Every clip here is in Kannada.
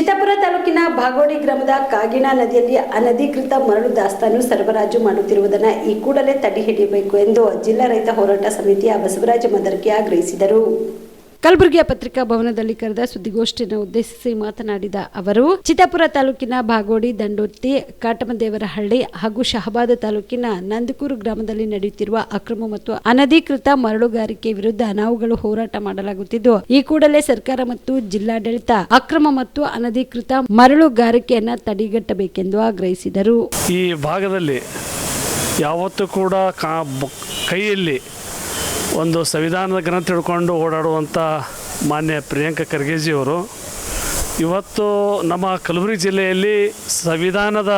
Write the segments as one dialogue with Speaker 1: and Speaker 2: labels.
Speaker 1: ಚಿತ್ತಾಪುರ ತಾಲೂಕಿನ ಭಾಗೋಡಿ ಗ್ರಾಮದ ಕಾಗಿಣ ನದಿಯಲ್ಲಿ ಅನಧಿಕೃತ ಮರಳು ದಾಸ್ತಾನು ಸರಬರಾಜು ಮಾಡುತ್ತಿರುವುದನ್ನು ಈ ಕೂಡಲೇ ತಡೆ ಹಿಡಿಯಬೇಕು ಎಂದು ಜಿಲ್ಲಾ ರೈತ ಹೋರಾಟ ಸಮಿತಿಯ ಬಸವರಾಜ ಮದರ್ಕಿ ಆಗ್ರಹಿಸಿದರು. ಕಲಬುರಗಿಯ ಪತ್ರಿಕಾ ಭವನದಲ್ಲಿ ಕರೆದ ಸುದ್ದಿಗೋಷ್ಠಿಯನ್ನು ಉದ್ದೇಶಿಸಿ ಮಾತನಾಡಿದ ಅವರು, ಚಿತ್ತಾಪುರ ತಾಲೂಕಿನ ಭಾಗೋಡಿ ದಂಡೋತಿ ಕಾಟಮದೇವರಹಳ್ಳಿ ಹಾಗೂ ಶಹಬಾದ ತಾಲೂಕಿನ ನಂದಕೂರು ಗ್ರಾಮದಲ್ಲಿ ನಡೆಯುತ್ತಿರುವ ಅಕ್ರಮ ಮತ್ತು ಅನಧಿಕೃತ ಮರಳುಗಾರಿಕೆ ವಿರುದ್ಧ ನಾವುಗಳು ಹೋರಾಟ ಮಾಡಲಾಗುತ್ತಿದ್ದು, ಈ ಕೂಡಲೇ ಸರ್ಕಾರ ಮತ್ತು ಜಿಲ್ಲಾಡಳಿತ ಅಕ್ರಮ ಮತ್ತು ಅನಧಿಕೃತ ಮರಳುಗಾರಿಕೆಯನ್ನು ತಡೆಗಟ್ಟಬೇಕೆಂದು ಆಗ್ರಹಿಸಿದರು.
Speaker 2: ಈ ಭಾಗದಲ್ಲಿ ಯಾವತ್ತೂ ಕೂಡ ಕೈಯಲ್ಲಿ ಒಂದು ಸಂವಿಧಾನದ ಗ್ರಂಥ ಹಿಡ್ಕೊಂಡು ಓಡಾಡುವಂಥ ಮಾನ್ಯ ಪ್ರಿಯಾಂಕ ಖರ್ಗೆಜಿಯವರು ಇವತ್ತು ನಮ್ಮ ಕಲಬುರಗಿ ಜಿಲ್ಲೆಯಲ್ಲಿ ಸಂವಿಧಾನದ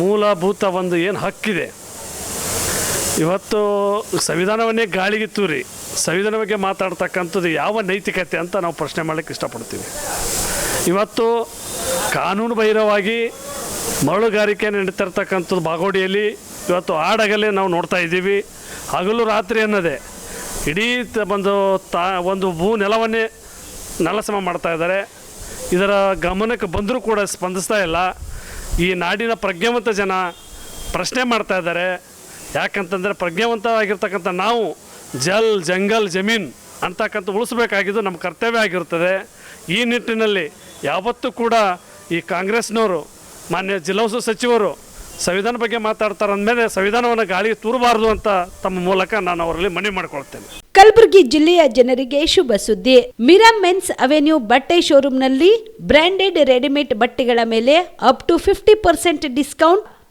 Speaker 2: ಮೂಲಭೂತ ಒಂದು ಏನು ಹಕ್ಕಿದೆ. ಇವತ್ತು ಸಂವಿಧಾನವನ್ನೇ ಗಾಳಿಗೆ ತೂರಿ ಸಂವಿಧಾನ ಬಗ್ಗೆ ಮಾತಾಡ್ತಕ್ಕಂಥದ್ದು ಯಾವ ನೈತಿಕತೆ ಅಂತ ನಾವು ಪ್ರಶ್ನೆ ಮಾಡಲಿಕ್ಕೆ ಇಷ್ಟಪಡ್ತೀವಿ. ಇವತ್ತು ಕಾನೂನು ಬಹಿರವಾಗಿ ಮರಳುಗಾರಿಕೆ ನಡೀತಿರ್ತಕ್ಕಂಥದ್ದು ಬಾಗೋಡಿಯಲ್ಲಿ, ಇವತ್ತು ಆಡಗಲೇ ನಾವು ನೋಡ್ತಾ ಇದ್ದೀವಿ. ಹಗಲು ರಾತ್ರಿ ಅನ್ನೋದೇ ಇಡೀ ಒಂದು ತಾ ಒಂದು ಭೂ ನೆಲವನ್ನೇ ನೆಲಸಮ ಮಾಡ್ತಾ ಇದ್ದಾರೆ. ಇದರ ಗಮನಕ್ಕೆ ಬಂದರೂ ಕೂಡ ಸ್ಪಂದಿಸ್ತಾ ಇಲ್ಲ. ಈ ನಾಡಿನ ಪ್ರಜ್ಞಾವಂತ ಜನ ಪ್ರಶ್ನೆ ಮಾಡ್ತಾ ಇದ್ದಾರೆ. ಯಾಕಂತಂದರೆ ಪ್ರಜ್ಞಾವಂತವಾಗಿರ್ತಕ್ಕಂಥ ನಾವು ಜಲ್, ಜಂಗಲ್, ಜಮೀನ್ ಅಂತಕ್ಕಂಥ ಉಳಿಸ್ಬೇಕಾಗಿದ್ದು ನಮ್ಮ ಕರ್ತವ್ಯ ಆಗಿರುತ್ತದೆ ಈ ನಿಟ್ಟಿನಲ್ಲಿ ಯಾವತ್ತೂ ಕೂಡ ಈ ಕಾಂಗ್ರೆಸ್ನವರು, ಮಾನ್ಯ ಜಿಲ್ಲಾ ಸಚಿವರು ಸಂವಿಧಾನ ಬಗ್ಗೆ ಮಾತಾಡ್ತಾರೆ ಅಂದಮೇಲೆ ಸಂವಿಧಾನವನ್ನು ಗಾಳಿ ತೂರಬಾರದು ಅಂತ ತಮ್ಮ ಮೂಲಕ ನಾನು ಅವರಲ್ಲಿ ಮನವಿ ಮಾಡಿಕೊಳ್ತೇನೆ.
Speaker 1: ಕಲಬುರಗಿ ಜಿಲ್ಲೆಯ ಜನರಿಗೆ ಶುಭ ಸುದ್ದಿ. ಮಿರಾ ಮೆನ್ಸ್ ಅವೆನ್ಯೂ ಬಟ್ಟೆ ಶೋರೂಮ್ನಲ್ಲಿ ಬ್ರಾಂಡೆಡ್ ರೆಡಿಮೇಡ್ ಬಟ್ಟೆಗಳ ಮೇಲೆ up to fifty percent discount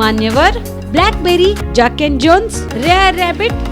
Speaker 1: Manyavar Blackberry Jack and Jones rare rabbit